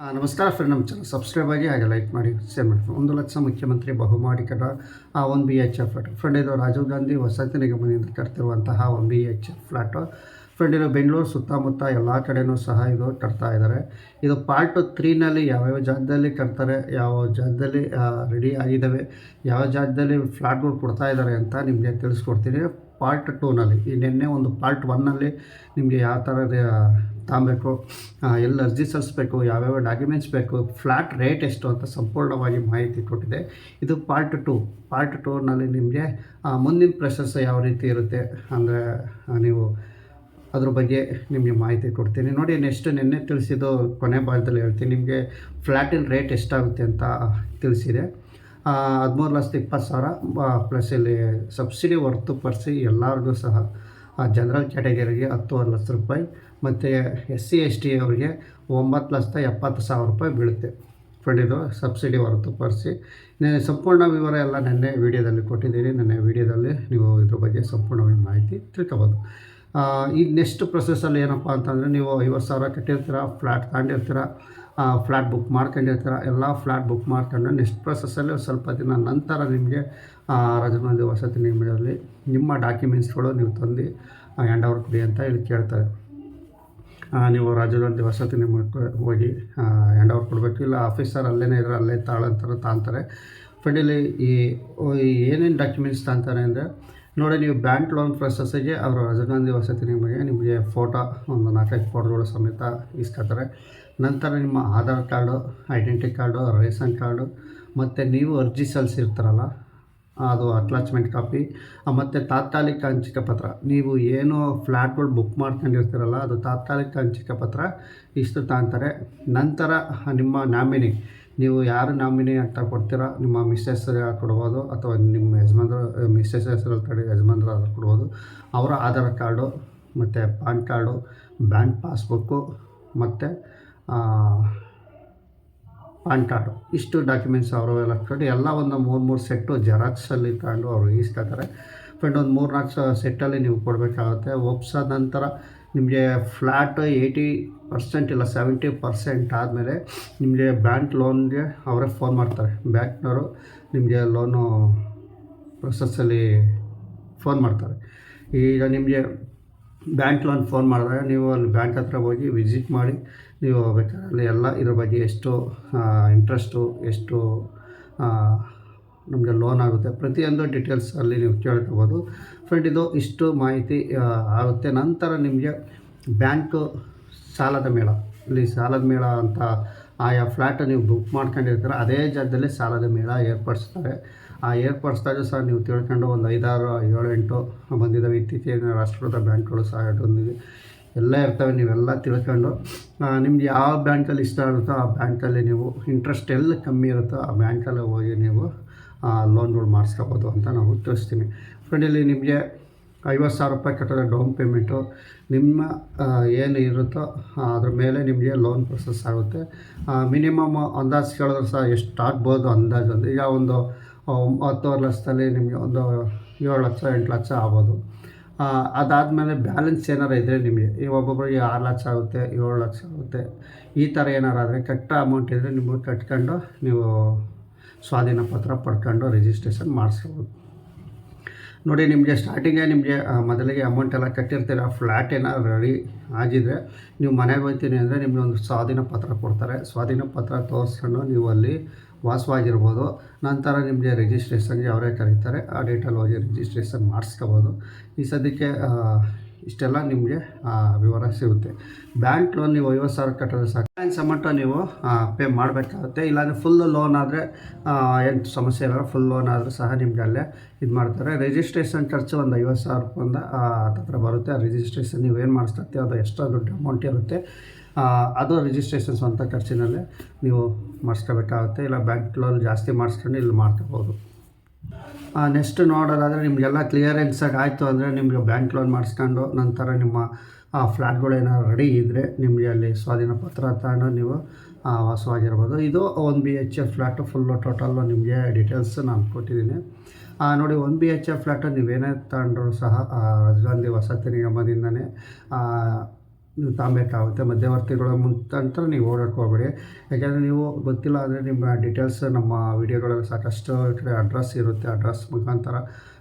ನಮಸ್ಕಾರ ಫ್ರೆಂಡ್ ನಮ್ಮ channel subscribe ಆಗಿ ಹಾಗೆ ಲೈಕ್ ಮಾಡಿ ಶೇರ್ ಮಾಡಿ. ಒಂದು ಲಕ್ಷ ಮುಖ್ಯಮಂತ್ರಿ ಬಹುಮಾಡಿ ಕಡ ಆ one B H F flat friend ಇದು ರಾಜೀವ್ ಗಾಂಧಿ ವಸತಿ ನಿಗಮದಿಂದ ಕಟ್ತಿರುವಂತಹ one B H F flat friend ಇದು ಬೆಂಗಳೂರು ಸುತ್ತಮುತ್ತ ಎಲ್ಲ ಕಡೆನೂ ಸಹ ಇದು ಕಟ್ತಾ ಇದ್ದಾರೆ ಇದು ಪಾರ್ಟ್ ತ್ರೀನಲ್ಲಿ ಯಾವ್ಯಾವ ಜಾಗದಲ್ಲಿ ಕಟ್ತಾರೆ, ಯಾವ ಜಾಗದಲ್ಲಿ ರೆಡಿ ಆಗಿದ್ದಾವೆ ಯಾವ ಜಾಗದಲ್ಲಿ ಫ್ಲಾಟ್ಗಳು ಕೊಡ್ತಾ ಇದ್ದಾರೆ ಅಂತ ನಿಮಗೆ ತಿಳಿಸ್ಕೊಡ್ತೀನಿ. ಪಾರ್ಟ್ ಟೂನಲ್ಲಿ ಈ ನಿನ್ನೆ ಒಂದು ಪಾರ್ಟ್ ಒನ್ನಲ್ಲಿ ನಿಮಗೆ ಯಾವ ಥರ ತಗೊಬೇಕು ಎಲ್ಲಿ ಅರ್ಜಿ ಸಲ್ಲಿಸ್ಬೇಕು ಯಾವ್ಯಾವ ಡಾಕ್ಯುಮೆಂಟ್ಸ್ ಬೇಕು ಫ್ಲ್ಯಾಟ್ ರೇಟ್ ಎಷ್ಟು ಅಂತ ಸಂಪೂರ್ಣವಾಗಿ ಮಾಹಿತಿ ಕೊಟ್ಟಿದೆ. ಇದು ಪಾರ್ಟ್ ಟು ಪಾರ್ಟ್ ಟೂನಲ್ಲಿ ನಿಮಗೆ ಮುಂದಿನ ಪ್ರೊಸೆಸ್ ಯಾವ ರೀತಿ ಇರುತ್ತೆ ಅಂದರೆ ನೀವು ಅದ್ರ ಬಗ್ಗೆ ನಿಮಗೆ ಮಾಹಿತಿ ಕೊಡ್ತೀನಿ. ನೋಡಿ ನೆಕ್ಸ್ಟ್ ನಿನ್ನೆ ತಿಳಿಸಿದ್ದು ಕೊನೆ ಭಾಗದಲ್ಲಿ ಹೇಳ್ತೀನಿ. ನಿಮಗೆ ಫ್ಲ್ಯಾಟಿನ ರೇಟ್ ಎಷ್ಟಾಗುತ್ತೆ ಅಂತ ತಿಳಿಸಿದೆ. ಹದಿಮೂರು ಲಕ್ಷದ ಇಪ್ಪತ್ತು ಸಾವಿರ ಪ್ಲಸ್ ಇಲ್ಲಿ ಸಬ್ಸಿಡಿ ಹೊರತುಪಡಿಸಿ ಎಲ್ಲರಿಗೂ ಸಹ ಜನರಲ್ ಕ್ಯಾಟಗರಿಗೆ ಹತ್ತುವರೆ ಲಕ್ಷ ರೂಪಾಯಿ ಮತ್ತು ಎಸ್ ಸಿ ಎಸ್ ಟಿ ಅವರಿಗೆ ಒಂಬತ್ತು ಲಕ್ಷದ ಎಪ್ಪತ್ತು ಸಾವಿರ ರೂಪಾಯಿ ಬೀಳುತ್ತೆ. ಫ್ರೆಂಡ್ ಇದು ಸಬ್ಸಿಡಿ ಹೊರತುಪಡಿಸಿ. ಸಂಪೂರ್ಣ ವಿವರ ಎಲ್ಲ ನೆನ್ನೆ ವೀಡಿಯೋದಲ್ಲಿ ಕೊಟ್ಟಿದ್ದೀನಿ. ನೆನ್ನೆ ವೀಡಿಯೋದಲ್ಲಿ ನೀವು ಇದ್ರ ಬಗ್ಗೆ ಸಂಪೂರ್ಣವಾಗಿ ಮಾಹಿತಿ ತಿಳ್ಕೊಬೋದು. ಈಗ ನೆಕ್ಸ್ಟ್ ಪ್ರೊಸೆಸಲ್ಲಿ ಏನಪ್ಪ ಅಂತಂದರೆ ನೀವು ಐವತ್ತು ಸಾವಿರ ಕಟ್ಟಿರ್ತೀರ ಫ್ಲ್ಯಾಟ್ ತಗೊಂಡಿರ್ತೀರ ಫ್ಲ್ಯಾಟ್ ಬುಕ್ ಮಾಡ್ಕೊಂಡಿರ್ತೀರ ಎಲ್ಲ ಫ್ಲ್ಯಾಟ್ ಬುಕ್ ಮಾಡ್ಕೊಂಡು ನೆಕ್ಸ್ಟ್ ಪ್ರೊಸೆಸಲ್ಲಿ ಸ್ವಲ್ಪ ದಿನ ನಂತರ ನಿಮಗೆ ರಾಜಮಂದಿ ವಸತಿ ನಿಗಮದಲ್ಲಿ ನಿಮ್ಮ ಡಾಕ್ಯುಮೆಂಟ್ಸ್ಗಳು ನೀವು ತಂದು ಹ್ಯಾಂಡ್ ಓವರ್ ಕೊಡಿ ಅಂತ ಇಲ್ಲಿ ಕೇಳ್ತಾರೆ. ನೀವು ರಾಜಧಾನಿ ವಸತಿ ನಿಮ್ಮ ಹೋಗಿ ಹ್ಯಾಂಡ್ ಓವರ್ ಕೊಡಬೇಕು. ಇಲ್ಲ ಆಫೀಸರ್ ಅಲ್ಲೇ ಇದ್ರೆ ಅಲ್ಲೇ ತಾಳಂತಾರೆ, ತಾಂತಾರೆ. ಫೈನಲಿ ಈ ಏನೇನು ಡಾಕ್ಯುಮೆಂಟ್ಸ್ ತಾಂತಾರೆ ಅಂದರೆ, ನೋಡಿ, ನೀವು ಬ್ಯಾಂಕ್ ಲೋನ್ ಪ್ರೊಸೆಸ್ಸಿಗೆ ಅವರು ರಾಜೀವ್ ಗಾಂಧಿ ವಸತಿ ನಿಮಗೆ ನಿಮಗೆ ಫೋಟೋ ಒಂದು ನಾಲ್ಕೈದು ಫೋಟೋಗಳು ಸಮೇತ ಇಸ್ಕೊತಾರೆ. ನಂತರ ನಿಮ್ಮ Aadhaar card, identity card, ration card, ಮತ್ತು ನೀವು ಅರ್ಜಿ ಸಲ್ಲಿಸಿರ್ತಾರಲ್ಲ, ಅದು ಅಟ್ಲಾಚ್ಮೆಂಟ್ ಕಾಪಿ ಮತ್ತು ತಾತ್ಕಾಲಿಕ ಹಂಚಿಕೆ ಪತ್ರ. ನೀವು ಏನು ಫ್ಲ್ಯಾಟ್ಗಳು ಬುಕ್ ಮಾಡ್ಕೊಂಡಿರ್ತೀರಲ್ಲ, ಅದು ತಾತ್ಕಾಲಿಕ ಹಂಚಿಕೆ ಪತ್ರ ಇಷ್ಟು ತಾಂತಾರೆ. ನಂತರ ನಿಮ್ಮ ನಾಮಿನಿ, ನೀವು ಯಾರು ನಾಮಿನಿ ಅಂತ ಕೊಡ್ತೀರಾ? ನಿಮ್ಮ ಮಿಸ್ಸೆಸ್ ಕೊಡ್ಬೋದು? ಅಥವಾ ನಿಮ್ಮ ಯಜಮಾನ್ರು, ಮಿಸ್ಸೆಸ್ ಹೆಸರಲ್ಲಿ ಕಡೆ ಯಜಮಾನ್ರು ಆಧಾರ್ ಕೊಡ್ಬೋದು. ಅವರ ಆಧಾರ್ ಕಾರ್ಡು, ಮತ್ತು ಪಾನ್ ಕಾರ್ಡು, ಬ್ಯಾಂಕ್ ಪಾಸ್ಬುಕ್ಕು, ಮತ್ತು ಪಾನ್ ಕಾರ್ಡು. ಇಷ್ಟು ಡಾಕ್ಯುಮೆಂಟ್ಸ್ ಅವರು ಎಲ್ಲ ಕೊಟ್ಟು ಎಲ್ಲ ಒಂದು ಮೂರು ಮೂರು ಸೆಟ್ಟು ಜೆರಾಕ್ಸಲ್ಲಿ ತಗೊಂಡು ಅವರು ಇಸ್ಕೊತಾರೆ ಫ್ರೆಂಡ್, ಒಂದು ಮೂರು ನಾಲ್ಕು ಸೆಟ್ಟಲ್ಲಿ ನೀವು ಕೊಡಬೇಕಾಗುತ್ತೆ. ಒಪ್ಸಾದ ನಂತರ ನಿಮಗೆ ಫ್ಲ್ಯಾಟ್ ಏಯ್ಟಿ ಪರ್ಸೆಂಟ್ ಇಲ್ಲ ಸೆವೆಂಟಿ ಪರ್ಸೆಂಟ್ ಆದಮೇಲೆ ನಿಮಗೆ ಬ್ಯಾಂಕ್ ಲೋನ್ಗೆ ಅವರೇ ಫೋನ್ ಮಾಡ್ತಾರೆ. ಬ್ಯಾಂಕ್ನವರು ನಿಮಗೆ ಲೋನು ಪ್ರೊಸೆಸ್ಸಲ್ಲಿ ಫೋನ್ ಮಾಡ್ತಾರೆ. ಈಗ ನಿಮಗೆ ಬ್ಯಾಂಕ್ ಲೋನ್ ಫೋನ್ ಮಾಡಿದಾಗ ನೀವು ಅಲ್ಲಿ ಬ್ಯಾಂಕ್ ಹತ್ರ ಹೋಗಿ ವಿಸಿಟ್ ಮಾಡಿ ನೀವು ಬೇಕಾದ್ರೆ ಎಲ್ಲ ಇದ್ರ ಬಗ್ಗೆ ಎಷ್ಟು ಇಂಟ್ರೆಸ್ಟು ಎಷ್ಟು ನಮಗೆ ಲೋನ್ ಆಗುತ್ತೆ. ಪ್ರತಿಯೊಂದು ಡೀಟೇಲ್ಸ್ ಅಲ್ಲಿ ನೀವು ಕೇಳ್ಕೊಬೋದು. ಫ್ರೆಂಡ್ ಇದು ಇಷ್ಟು ಮಾಹಿತಿ ಆಗುತ್ತೆ. ನಂತರ ನಿಮಗೆ ಬ್ಯಾಂಕು ಸಾಲದ ಮೇಳ. ಇಲ್ಲಿ ಸಾಲದ ಮೇಳ ಅಂತ ಆಯಾ ಫ್ಲ್ಯಾಟ್ ನೀವು ಬುಕ್ ಮಾಡ್ಕೊಂಡಿರ್ತೀರ, ಅದೇ ಜಾಗದಲ್ಲಿ ಸಾಲದ ಮೇಳ ಏರ್ಪಡಿಸ್ತಾರೆ. ಆ ಏರ್ಪಡಿಸಿದಾಗ ಸಹ ನೀವು ತಿಳ್ಕೊಂಡು ಒಂದು ಐದಾರು, ಏಳು, ಎಂಟು ಬಂದಿದ್ದಾವೆ ಇತ್ತೀಚೆಗೆ ರಾಷ್ಟ್ರೀಕೃತ ಬ್ಯಾಂಕ್ಗಳು ಸಹ ಬಂದಿವೆ ಎಲ್ಲ ಇರ್ತವೆ, ನೀವೆಲ್ಲ ತಿಳ್ಕೊಂಡು. ನಿಮ್ಗೆ ಯಾವ ಬ್ಯಾಂಕಲ್ಲಿ ಇಷ್ಟ ಆಗುತ್ತೋ ಆ ಬ್ಯಾಂಕಲ್ಲಿ ನೀವು ಇಂಟ್ರೆಸ್ಟ್ ಎಲ್ಲಿ ಕಮ್ಮಿ ಇರುತ್ತೋ ಆ ಬ್ಯಾಂಕಲ್ಲಿ ಹೋಗಿ ನೀವು ಲೋನ್ಗಳು ಮಾಡಿಸ್ಕೋಬೋದು ಅಂತ ನಾವು ತಿಳಿಸ್ತೀನಿ. ಫ್ರೆಂಡ್ ಇಲ್ಲಿ ನಿಮಗೆ ಐವತ್ತು ಸಾವಿರ ರೂಪಾಯಿ ಕಟ್ಟಿದ್ರೆ ಡೌನ್ ಪೇಮೆಂಟು ನಿಮ್ಮ ಏನು ಇರುತ್ತೋ ಅದ್ರ ಮೇಲೆ ನಿಮಗೆ ಲೋನ್ ಪ್ರೊಸೆಸ್ ಆಗುತ್ತೆ. ಮಿನಿಮಮ್ ಅಂದಾಜು ಕೇಳಿದ್ರೆ ಸಹ ಎಷ್ಟು ಆಗ್ಬೋದು ಅಂದಾಜು ಅಂದರೆ ಈಗ ಒಂದು ಹತ್ತುವರೆ ಲಕ್ಷದಲ್ಲಿ ನಿಮಗೆ ಒಂದು ಏಳು ಲಕ್ಷ, ಎಂಟು ಲಕ್ಷ ಆಗ್ಬೋದು. ಅದಾದಮೇಲೆ ಬ್ಯಾಲೆನ್ಸ್ ಏನಾರು ಇದ್ದರೆ ನಿಮಗೆ. ಈ ಒಬ್ಬೊಬ್ಬರಿಗೆ ಆರು ಲಕ್ಷ ಆಗುತ್ತೆ, ಏಳು ಲಕ್ಷ ಆಗುತ್ತೆ, ಈ ಥರ ಏನಾರು ಆದರೆ ಕಟ್ಟ ಅಮೌಂಟ್ ಇದ್ದರೆ ನಿಮಗೆ ಕಟ್ಕೊಂಡು ನೀವು ಸ್ವಾಧೀನ ಪತ್ರ ಪಡ್ಕೊಂಡು ರಿಜಿಸ್ಟ್ರೇಷನ್ ಮಾಡಿಸ್ಬೋದು ನೋಡಿ, ನಿಮಗೆ ಸ್ಟಾರ್ಟಿಂಗೇ ನಿಮಗೆ ಮೊದಲಿಗೆ ಅಮೌಂಟ್ ಎಲ್ಲ ಕಟ್ಟಿರ್ತೀರ ಫ್ಲ್ಯಾಟ್ ಏನಾದ್ರು ರೆಡಿ ಆಗಿದ್ರೆ ನೀವು ಮನೆಗೆ ಹೋಗ್ತೀನಿ ಅಂದರೆ ನಿಮಗೆ ಒಂದು ಸ್ವಾಧೀನ ಪತ್ರ ಕೊಡ್ತಾರೆ. ಸ್ವಾಧೀನ ಪತ್ರ ತೋರಿಸ್ಕೊಂಡು ನೀವು ಅಲ್ಲಿ ವಾಸವಾಗಿರ್ಬೋದು. ನಂತರ ನಿಮಗೆ ರಿಜಿಸ್ಟ್ರೇಷನ್ಗೆ ಅವರೇ ಕರೀತಾರೆ. ಆ ಡೇಟಲ್ಲಿ ಹೋಗಿ ರಿಜಿಸ್ಟ್ರೇಷನ್ ಮಾಡಿಸ್ಕೋಬೋದು. ಈ ಸದ್ಯಕ್ಕೆ ಇಷ್ಟೆಲ್ಲ ನಿಮಗೆ ವಿವರ ಸಿಗುತ್ತೆ. ಬ್ಯಾಂಕ್ ಲೋನ್ ನೀವು ಐವತ್ತು ಸಾವಿರ ಕಟ್ಟಿದ್ರೆ ಸಾಕು. ಬ್ಯಾಂಕ್ ಅಮೌಂಟ ನೀವು ಪೇ ಮಾಡಬೇಕಾಗುತ್ತೆ. ಇಲ್ಲಾಂದರೆ ಫುಲ್ ಲೋನ್ ಆದರೆ ಏನು ಸಮಸ್ಯೆ ಇಲ್ಲ ಫುಲ್ ಲೋನ್ ಆದರೂ ಸಹ ನಿಮಗೆ ಅಲ್ಲೇ ಇದು ಮಾಡ್ತಾರೆ. ರಿಜಿಸ್ಟ್ರೇಷನ್ ಖರ್ಚು ಒಂದು ಐವತ್ತು ಸಾವಿರ ರೂಪಾಯಿಂದ ಹತ್ರ ಬರುತ್ತೆ. ಆ ರಿಜಿಸ್ಟ್ರೇಷನ್ ಏನು ಮಾಡಿಸ್ತೀವಿ ಅದು ಎಕ್ಸ್ಟ್ರಾ ದುಡ್ಡು ಅಮೌಂಟ್ ಇರುತ್ತೆ. ಅದು ರಿಜಿಸ್ಟ್ರೇಷನ್ ಸ್ವಂತ ಖರ್ಚಿನಲ್ಲೇ ನೀವು ಮಾಡಿಸ್ಕೋಬೇಕಾಗುತ್ತೆ. ಇಲ್ಲ ಬ್ಯಾಂಕ್ ಲೋನ್ ಜಾಸ್ತಿ ಮಾಡಿಸ್ಕೊಂಡು ಇಲ್ಲಿ ಮಾಡ್ಕೋಬೋದು. ನೆಕ್ಸ್ಟ್ ನೋಡೋದಾದರೆ ನಿಮಗೆಲ್ಲ ಕ್ಲಿಯರೆನ್ಸಾಗಿ ಆಯಿತು ಅಂದರೆ ನಿಮಗೆ ಬ್ಯಾಂಕ್ ಲೋನ್ ಮಾಡಿಸ್ಕೊಂಡು ನಂತರ ನಿಮ್ಮ ಆ ಫ್ಲ್ಯಾಟ್ಗಳೇನಾದ್ರು ರೆಡಿ ಇದ್ದರೆ ನಿಮಗೆ ಅಲ್ಲಿ ಸ್ವಾಧೀನ ಪತ್ರ ತಗೊಂಡು ನೀವು ವಾಸವಾಗಿರ್ಬೋದು. ಇದು ಒಂದು B H F flat full total ನಿಮಗೆ ಡೀಟೇಲ್ಸ್ ನಾನು ಕೊಟ್ಟಿದ್ದೀನಿ. ನೋಡಿ ಒಂದು ಬಿ ಎಚ್ ಎಫ್ ಫ್ಲ್ಯಾಟು ನೀವೇನೇ ತಗೊಂಡ್ರು ಸಹ ಆ, ರಾಜೀವ್ ಗಾಂಧಿ ವಸತಿ ನಿಗಮದಿಂದನೇ ನೀವು ತಾಂಬೇಕಾಗುತ್ತೆ ಮಧ್ಯವರ್ತಿಗಳ ಮುಖಾಂತರ ನೀವು ಓಡಾಡ್ಕೋಬೇಡಿ. ಯಾಕೆಂದರೆ ನೀವು ಗೊತ್ತಿಲ್ಲ ಅಂದರೆ ನಿಮ್ಮ ಡೀಟೇಲ್ಸ್ ನಮ್ಮ ವಿಡಿಯೋಗಳಲ್ಲಿ ಸಾಕಷ್ಟು ಕಡೆ ಅಡ್ರೆಸ್ ಇರುತ್ತೆ ಅಡ್ರೆಸ್ ಮುಖಾಂತರ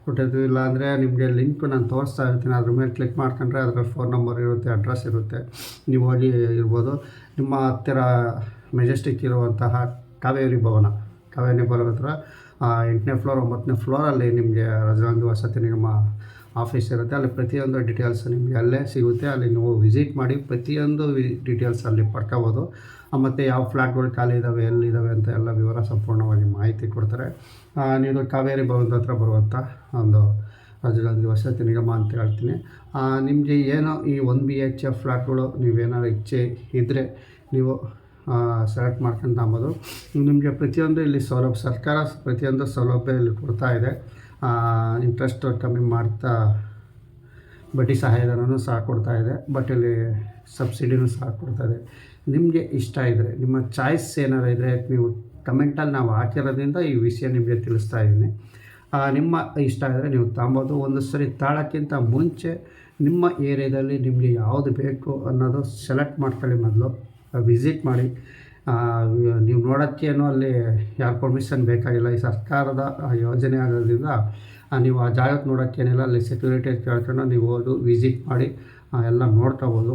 ಕೊಟ್ಟಿರ್ತೀವಿ. ಇಲ್ಲ ಅಂದರೆ ನಿಮಗೆ ಲಿಂಕ್ ನಾನು ತೋರಿಸ್ತಾ ಇರ್ತೀನಿ. ಅದ್ರ ಮೇಲೆ ಕ್ಲಿಕ್ ಮಾಡ್ಕೊಂಡ್ರೆ ಅದರಲ್ಲಿ ಫೋನ್ ನಂಬರ್ ಇರುತ್ತೆ ಅಡ್ರೆಸ್ ಇರುತ್ತೆ. ನೀವು ಹೋಗಿ ಇರ್ಬೋದು. ನಿಮ್ಮ ಹತ್ತಿರ ಮೆಜೆಸ್ಟಿಕ್ ಇರುವಂತಹ ಕಾವೇರಿ ಭವನ ಕಾವೇರಿ ಭವನ ಹತ್ರ ಎಂಟನೇ ಫ್ಲೋರ್ ಒಂಬತ್ತನೇ ಫ್ಲೋರಲ್ಲಿ ನಿಮಗೆ ರಜಾಂಗಿ ವಸತಿ ನಿಗಮ ಆಫೀಸ್ ಇರುತ್ತೆ, ಅಲ್ಲಿ ಪ್ರತಿಯೊಂದು ಡೀಟೇಲ್ಸ್ ನಿಮಗೆ ಅಲ್ಲೇ ಸಿಗುತ್ತೆ. ಅಲ್ಲಿ ನೀವು ವಿಸಿಟ್ ಮಾಡಿ ಪ್ರತಿಯೊಂದು ಡೀಟೇಲ್ಸ್ ಅಲ್ಲಿ ಪಡ್ಕೋಬೋದು. ಮತ್ತು ಯಾವ ಫ್ಲ್ಯಾಟ್ಗಳು ಖಾಲಿ ಇದ್ದಾವೆ ಎಲ್ಲಿದ್ದಾವೆ ಅಂತ ಎಲ್ಲ ವಿವರ ಸಂಪೂರ್ಣವಾಗಿ ಮಾಹಿತಿ ಕೊಡ್ತಾರೆ. ನೀವು ಕಾವೇರಿ ಭವನದ ಹತ್ರ ಬರುವಂಥ ಒಂದು ರಾಜೀವ್ ವಸತಿ ನಿಗಮ ಅಂತ ಹೇಳ್ತೀನಿ. ನಿಮಗೆ ಏನೋ ಈ ಒನ್ ಬಿ ಎಚ್ ಎಫ್ ಫ್ಲ್ಯಾಟ್ಗಳು ನೀವೇನಾದ್ರು ಇಚ್ಛೆ ಇದ್ದರೆ ನೀವು ಸೆಲೆಕ್ಟ್ ಮಾಡ್ಕೊಂಡು ತಗೊಬೋದು. ನಿಮಗೆ ಪ್ರತಿಯೊಂದು ಇಲ್ಲಿ ಸೌಲಭ್ಯ, ಸರ್ಕಾರ ಪ್ರತಿಯೊಂದು ಸೌಲಭ್ಯ ಇಲ್ಲಿ ಕೊಡ್ತಾ ಇದೆ. ಇಂಟ್ರೆಸ್ಟ್ ಕಮ್ಮಿ ಮಾಡ್ತಾ ಬಡ್ಡಿ ಸಹಾಯಧನನೂ ಸಹ ಕೊಡ್ತಾ ಇದೆ ಬಟ್ ಇಲ್ಲಿ ಸಬ್ಸಿಡಿನೂ ಸಹ ಕೊಡ್ತಾ ಇದೆ. ನಿಮಗೆ ಇಷ್ಟ ಇದ್ದರೆ ನಿಮ್ಮ ಚಾಯ್ಸ್ ಏನಾರು ಇದ್ದರೆ ನೀವು ಕಮೆಂಟಲ್ಲಿ ನಾವು ಹಾಕಿರೋದ್ರಿಂದ ಈ ವಿಷಯ ನಿಮಗೆ ತಿಳಿಸ್ತಾ ಇದ್ದೀನಿ. ನಿಮ್ಮ ಇಷ್ಟ ಆದರೆ ನೀವು ತಗೊಬೋದು ಒಂದು ಸರಿ ತಾಳೋಕ್ಕಿಂತ ಮುಂಚೆ ನಿಮ್ಮ ಏರಿಯಾದಲ್ಲಿ ನಿಮಗೆ ಯಾವುದು ಬೇಕು ಅನ್ನೋದು ಸೆಲೆಕ್ಟ್ ಮಾಡ್ಕೊಳ್ಳಿ ಮೊದಲು ವಿಸಿಟ್ ಮಾಡಿ. ನೀವು ನೋಡೋಕ್ಕೇನು ಅಲ್ಲಿ ಯಾರ ಪರ್ಮಿಷನ್ ಬೇಕಾಗಿಲ್ಲ, ಈ ಸರ್ಕಾರದ ಯೋಜನೆ ಆಗೋದ್ರಿಂದ ನೀವು ಆ ಜಾಗಕ್ಕೆ ನೋಡೋಕ್ಕೇನಿಲ್ಲ ಅಲ್ಲಿ ಸೆಕ್ಯೂರಿಟಿ ಕೇಳ್ಕೊಂಡು ನೀವು ಹೋದು ವಿಸಿಟ್ ಮಾಡಿ ಎಲ್ಲ ನೋಡ್ಕೋಬೋದು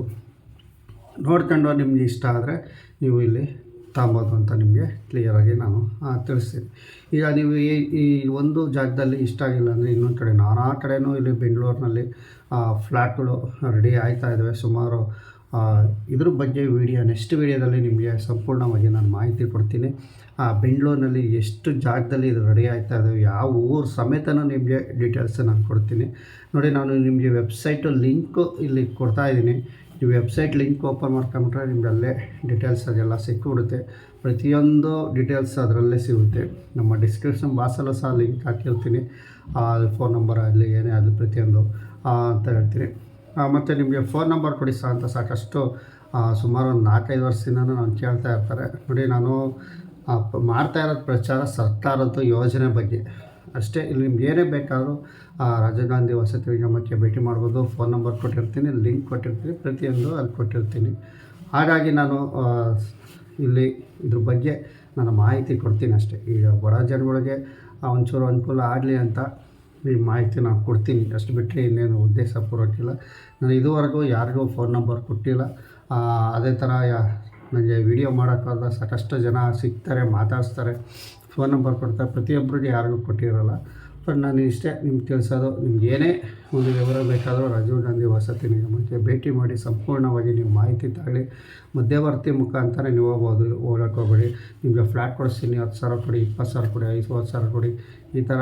ನೋಡ್ಕೊಂಡು ನಿಮ್ಗೆ ಇಷ್ಟ ಆದರೆ ನೀವು ಇಲ್ಲಿ ತಗೊಬೋದು ಅಂತ ನಿಮಗೆ ಕ್ಲಿಯರಾಗಿ ನಾನು ತಿಳಿಸ್ತೀನಿ. ಈಗ ನೀವು ಈ ಈ ಒಂದು ಜಾಗದಲ್ಲಿ ಇಷ್ಟ ಆಗಿಲ್ಲ ಅಂದರೆ ಇನ್ನೊಂದು ಕಡೆ ನಾನಾ ಕಡೆಯೂ ಇಲ್ಲಿ ಬೆಂಗಳೂರಿನಲ್ಲಿ ಫ್ಲ್ಯಾಟ್ಗಳು ರೆಡಿ ಆಯ್ತಾ ಇದ್ದಾವೆ ಸುಮಾರು ಇದ್ರ ಬಗ್ಗೆ ವಿಡಿಯೋ ನೆಕ್ಸ್ಟ್ ವಿಡಿಯೋದಲ್ಲಿ ನಿಮಗೆ ಸಂಪೂರ್ಣವಾಗಿ ನಾನು ಮಾಹಿತಿ ಕೊಡ್ತೀನಿ. ಆ, ಬೆಂಗಳೂರಿನಲ್ಲಿ ಎಷ್ಟು ಜಾಗದಲ್ಲಿ ಇದು ರೆಡಿ ಆಯ್ತಾ ಇದೆ ಯಾವ ಊರು ಸಮೇತನೂ ನಿಮಗೆ ಡೀಟೇಲ್ಸ್ ನಾನು ಕೊಡ್ತೀನಿ. ನೋಡಿ ನಾನು ನಿಮಗೆ ವೆಬ್ಸೈಟು ಲಿಂಕು ಇಲ್ಲಿ ಕೊಡ್ತಾ ಇದ್ದೀನಿ. ನೀವು ವೆಬ್ಸೈಟ್ ಲಿಂಕ್ ಓಪನ್ ಮಾಡ್ಕೊಂಬಿಟ್ರೆ ನಿಮ್ಗೆ ಅಲ್ಲೇ ಡೀಟೇಲ್ಸ್ ಅದೆಲ್ಲ ಸಿಕ್ಕಿಬಿಡುತ್ತೆ ಪ್ರತಿಯೊಂದು ಡೀಟೇಲ್ಸ್ ಅದರಲ್ಲೇ ಸಿಗುತ್ತೆ. ನಮ್ಮ ಡಿಸ್ಕ್ರಿಪ್ಷನ್ ಬಾಕ್ಸಲ್ಲೂ ಸಹ ಲಿಂಕ್ ಹಾಕಿರ್ತೀನಿ. ಫೋನ್ ನಂಬರ್ ಆಗಲಿ ಏನೇ ಆಗಲಿ ಪ್ರತಿಯೊಂದು ಅಂತ ಹೇಳ್ತೀನಿ. ಮತ್ತು ನಿಮಗೆ ಫೋನ್ ನಂಬರ್ ಕೊಡಿ ಸಹ ಅಂತ ಸಾಕಷ್ಟು ಸುಮಾರು ಒಂದು ನಾಲ್ಕೈದು ವರ್ಷದಿಂದ ನಾನು ಕೇಳ್ತಾ ಇರ್ತಾರೆ. ನೋಡಿ, ನಾನು ಮಾಡ್ತಾ ಇರೋದು ಪ್ರಚಾರ ಸರ್ಕಾರದ ಯೋಜನೆ ಬಗ್ಗೆ. ಅಷ್ಟೇ, ಇಲ್ಲಿ ನಿಮ್ಗೆ ಏನೇ ಬೇಕಾದರೂ ರಾಜೀವ್ ಗಾಂಧಿ ವಸತಿ ನಿಗಮಕ್ಕೆ ಭೇಟಿ ಮಾಡ್ಬೋದು. ಫೋನ್ ನಂಬರ್ ಕೊಟ್ಟಿರ್ತೀನಿ ಲಿಂಕ್ ಕೊಟ್ಟಿರ್ತೀನಿ, ಪ್ರತಿಯೊಂದು ಅಲ್ಲಿ ಕೊಟ್ಟಿರ್ತೀನಿ. ಹಾಗಾಗಿ ನಾನು ಇಲ್ಲಿ ಇದ್ರ ಬಗ್ಗೆ ನಾನು ಮಾಹಿತಿ ಕೊಡ್ತೀನಿ ಅಷ್ಟೇ. ಈಗ ಬಡ ಜನಗಳಿಗೆ ಒಂಚೂರು ಅನುಕೂಲ ಆಗಲಿ ಅಂತ ಈ ಮಾಹಿತಿ ನಾನು ಕೊಡ್ತೀನಿ. ಅಷ್ಟು ಬಿಟ್ಟರೆ ಇನ್ನೇನು ಉದ್ದೇಶಪೂರ್ವಕ್ಕಿಲ್ಲ ನಾನು ಇದುವರೆಗೂ ಯಾರಿಗೂ ಫೋನ್ ನಂಬರ್ ಕೊಟ್ಟಿಲ್ಲ. ಅದೇ ಥರ ನನಗೆ ವಿಡಿಯೋ ಮಾಡೋಕ್ಕಾದ ಸಾಕಷ್ಟು ಜನ ಸಿಗ್ತಾರೆ, ಮಾತಾಡಿಸ್ತಾರೆ. ಫೋನ್ ನಂಬರ್ ಕೊಡ್ತಾರೆ. ಪ್ರತಿಯೊಬ್ಬರಿಗೆ ಯಾರಿಗೂ ಕೊಟ್ಟಿರಲ್ಲ. ಬಟ್ ನಾನು ಇಷ್ಟೇ ನಿಮ್ಗೆ ತಿಳಿಸೋದು, ನಿಮ್ಗೆ ಏನೇ ಒಂದು ವಿವರ ಬೇಕಾದರೂ ರಾಜೀವ್ ಗಾಂಧಿ ವಸತಿ ನಿಗಮಕ್ಕೆ ಭೇಟಿ ಮಾಡಿ ಸಂಪೂರ್ಣವಾಗಿ ನೀವು ಮಾಹಿತಿ ತಗೊಳ್ಳಿ. ಮಧ್ಯವರ್ತಿ ಮುಖಾಂತರ ನೀವು ಹೋಗ್ಬೋದು ಹೋಗಕ್ಕೆ ಹೋಗ್ಬೇಡಿ. ನಿಮಗೆ ಫ್ಲ್ಯಾಟ್ ಕೊಡಿಸ್ತೀನಿ, ಹತ್ತು ಸಾವಿರ ಕೊಡಿ, ಇಪ್ಪತ್ತು ಸಾವಿರ ಕೊಡಿ ಐವತ್ತು ಸಾವಿರ ಕೊಡಿ. ಈ ಥರ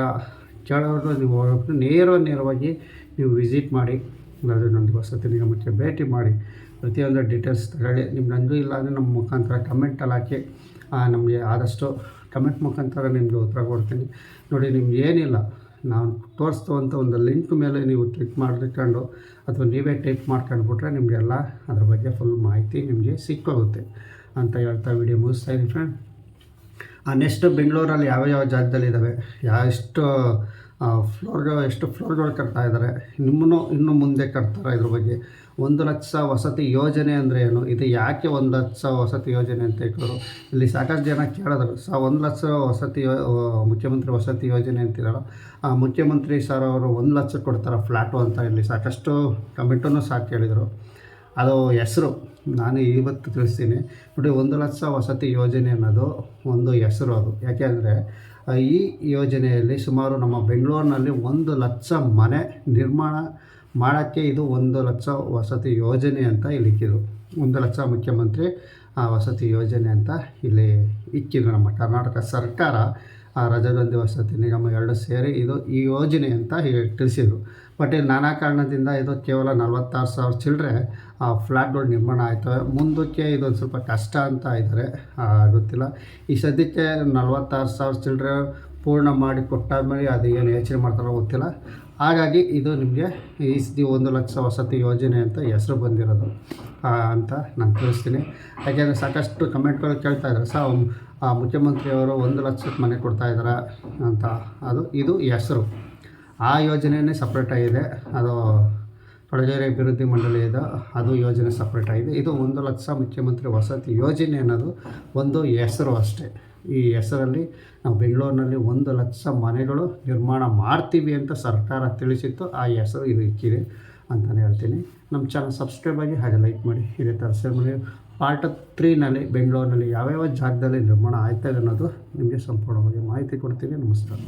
ಕೇಳೋರು ನೀವು ನೇರ ನೇರವಾಗಿ ನೀವು ವಿಸಿಟ್ ಮಾಡಿ ನಂದು ವಸತಿ ನಿಗಮಕ್ಕೆ ಭೇಟಿ ಮಾಡಿ, ಪ್ರತಿಯೊಂದು ಡೀಟೇಲ್ಸ್ ತಗೊಳ್ಳಿ. ನಿಮ್ಮ ನನಗೂ ಇಲ್ಲ ಅಂದರೆ ನಮ್ಮ ಮುಖಾಂತರ ಕಮೆಂಟಲ್ಲಿ ಹಾಕಿ ನಮಗೆ ಆದಷ್ಟು ಕಮೆಂಟ್ ಮುಖಾಂತರ ನಿಮಗೆ ಉತ್ತರ ಕೊಡ್ತೀನಿ. ನೋಡಿ, ನಿಮ್ಗೆ ಏನಿಲ್ಲ, ನಾನು ತೋರಿಸ್ತುವಂಥ ಒಂದು ಲಿಂಕ್ ಮೇಲೆ ನೀವು ಕ್ಲಿಕ್ ಮಾಡ್ಕೊಂಡು ಅಥವಾ ನೀವೇ ಟೈಪ್ ಮಾಡ್ಕೊಂಡ್ಬಿಟ್ರೆ ನಿಮಗೆಲ್ಲ ಅದ್ರ ಬಗ್ಗೆ ಫುಲ್ ಮಾಹಿತಿ ನಿಮಗೆ ಸಿಕ್ಕೋಗುತ್ತೆ ಅಂತ ಹೇಳ್ತಾ ವಿಡಿಯೋ ಮುಗಿಸ್ತಾ ಇದ್ದೀನಿ ಫ್ರೆಂಡ್ ನೆಕ್ಸ್ಟ್ ಬೆಂಗಳೂರಲ್ಲಿ ಯಾವ ಯಾವ ಜಾಗದಲ್ಲಿ ಇದ್ದಾವೆ ಯಾವ ಎಷ್ಟು ಫ್ಲೋರ್ಗಳು, ಎಷ್ಟು ಫ್ಲೋರ್ಗಳು ಕಟ್ತಾ ಇದ್ದಾರೆ ನಿಮ್ಮನ್ನು ಇನ್ನು ಮುಂದೆ ಕಟ್ತಾರೆ ಇದ್ರ ಬಗ್ಗೆ. ಒಂದು ಲಕ್ಷ ವಸತಿ ಯೋಜನೆ ಅಂದರೆ ಏನು? ಇದು ಯಾಕೆ ಒಂದು ಲಕ್ಷ ವಸತಿ ಯೋಜನೆ ಅಂತ ಹೇಳಿದ್ರು ಇಲ್ಲಿ ಸಾಕಷ್ಟು ಜನ ಕೇಳಿದ್ರು, ಸ, ಒಂದು ಲಕ್ಷ ವಸತಿ ಮುಖ್ಯಮಂತ್ರಿ ವಸತಿ ಯೋಜನೆ ಅಂತಿರಲ್ಲ ಆ, ಮುಖ್ಯಮಂತ್ರಿ ಸರ್ ಅವರು ಒಂದು ಲಕ್ಷ ಕೊಡ್ತಾರೆ ಫ್ಲ್ಯಾಟು ಅಂತ ಇಲ್ಲಿ ಸಾಕಷ್ಟು ಕಮೆಂಟನ್ನು ಸಹ ಕೇಳಿದರು. ಅದು ಹೆಸರು, ನಾನು ಇವತ್ತು ತಿಳಿಸ್ತೀನಿ. ನೋಡಿ, ಒಂದು ಲಕ್ಷ ವಸತಿ ಯೋಜನೆ ಅನ್ನೋದು ಒಂದು ಹೆಸರು ಅದು. ಯಾಕೆಂದರೆ ಈ ಯೋಜನೆಯಲ್ಲಿ ಸುಮಾರು ನಮ್ಮ ಬೆಂಗಳೂರಿನಲ್ಲಿ ಒಂದು ಲಕ್ಷ ಮನೆ ನಿರ್ಮಾಣ ಮಾಡೋಕ್ಕೆ ಇದು ಒಂದು ಲಕ್ಷ ವಸತಿ ಯೋಜನೆ ಅಂತ ಇಲ್ಲಿಕ್ಕಿದ್ರು ಒಂದು ಲಕ್ಷ ಮುಖ್ಯಮಂತ್ರಿ ವಸತಿ ಯೋಜನೆ ಅಂತ ಇಲ್ಲಿ ಇಕ್ಕಿದ್ರು ನಮ್ಮ ಕರ್ನಾಟಕ ಸರ್ಕಾರ. ರಾಜೀವ್ ಗಾಂಧಿ ವಸತಿ ನಿಗಮ ಎರಡು ಸೇರಿ ಇದು ಈ ಯೋಜನೆ ಅಂತ ತಿಳಿಸಿದರು. ಬಟ್ ಇಲ್ಲಿ ನಾನಾ ಕಾರಣದಿಂದ ಇದು ಕೇವಲ ನಲವತ್ತಾರು ಸಾವಿರ ಚಿಲ್ಲರೆ ಫ್ಲ್ಯಾಟ್ಗಳು ನಿರ್ಮಾಣ ಆಯ್ತವೆ. ಮುಂದಕ್ಕೆ ಇದೊಂದು ಸ್ವಲ್ಪ ಕಷ್ಟ ಅಂತ ಇದ್ದಾರೆ ಗೊತ್ತಿಲ್ಲ. ಈ ಸದ್ಯಕ್ಕೆ ನಲವತ್ತಾರು ಸಾವಿರ ಚಿಲ್ಲರೆ ಪೂರ್ಣ ಮಾಡಿ ಕೊಟ್ಟಾದ್ಮೇಲೆ ಅದು ಏನು ಯೋಚನೆ ಮಾಡ್ತಾರೋ ಗೊತ್ತಿಲ್ಲ. ಹಾಗಾಗಿ ಇದು ನಿಮಗೆ ಈ ಸದಿ ಒಂದು ಲಕ್ಷ ವಸತಿ ಯೋಜನೆ ಅಂತ ಹೆಸರು ಬಂದಿರೋದು ಅಂತ ನಾನು ತಿಳಿಸ್ತೀನಿ. ಯಾಕೆಂದರೆ ಸಾಕಷ್ಟು ಕಮೆಂಟ್ಗಳು ಕೇಳ್ತಾ ಇದ್ದಾರೆ. ಸರ್ ಆ, ಮುಖ್ಯಮಂತ್ರಿಯವರು ಒಂದು ಲಕ್ಷಕ್ಕೆ ಮನೆ ಕೊಡ್ತಾ ಇದ್ದಾರೆ ಅಂತ. ಅದು, ಇದು ಹೆಸರು. ಆ ಯೋಜನೆಯೇ ಸಪ್ರೇಟಾಗಿದೆ ಅದು ಕೊಳಗೇರಿ ಅಭಿವೃದ್ಧಿ ಮಂಡಳಿ ಇದೆ. ಅದು ಯೋಜನೆ ಸಪ್ರೇಟ್ ಆಗಿದೆ. ಇದು ಒಂದು ಲಕ್ಷ ಮುಖ್ಯಮಂತ್ರಿ ವಸತಿ ಯೋಜನೆ ಅನ್ನೋದು ಒಂದು ಹೆಸರು ಅಷ್ಟೇ. ಈ ಹೆಸರಲ್ಲಿ ನಾವು ಬೆಂಗಳೂರಿನಲ್ಲಿ ಒಂದು ಲಕ್ಷ ಮನೆಗಳು ನಿರ್ಮಾಣ ಮಾಡ್ತೀವಿ ಅಂತ ಸರ್ಕಾರ ತಿಳಿಸಿತ್ತು. ಆ ಹೆಸರು ಇದು ಇಕ್ಕಿದೆ ಅಂತಲೇ ಹೇಳ್ತೀನಿ. ನಮ್ಮ ಚಾನಲ್ ಸಬ್ಸ್ಕ್ರೈಬ್ ಆಗಿ ಹಾಗೆ ಲೈಕ್ ಮಾಡಿ. ಇದೇ ಥರ ಸೇರ್ಮಿ ಪಾರ್ಟ್ ತ್ರೀನಲ್ಲಿ ಬೆಂಗಳೂರಿನಲ್ಲಿ ಯಾವ್ಯಾವ ಜಾಗದಲ್ಲಿ ನಿರ್ಮಾಣ ಆಯ್ತದೆ ಅನ್ನೋದು ನಿಮಗೆ ಸಂಪೂರ್ಣವಾಗಿ ಮಾಹಿತಿ ಕೊಡ್ತೀನಿ. ನಮಸ್ಕಾರ.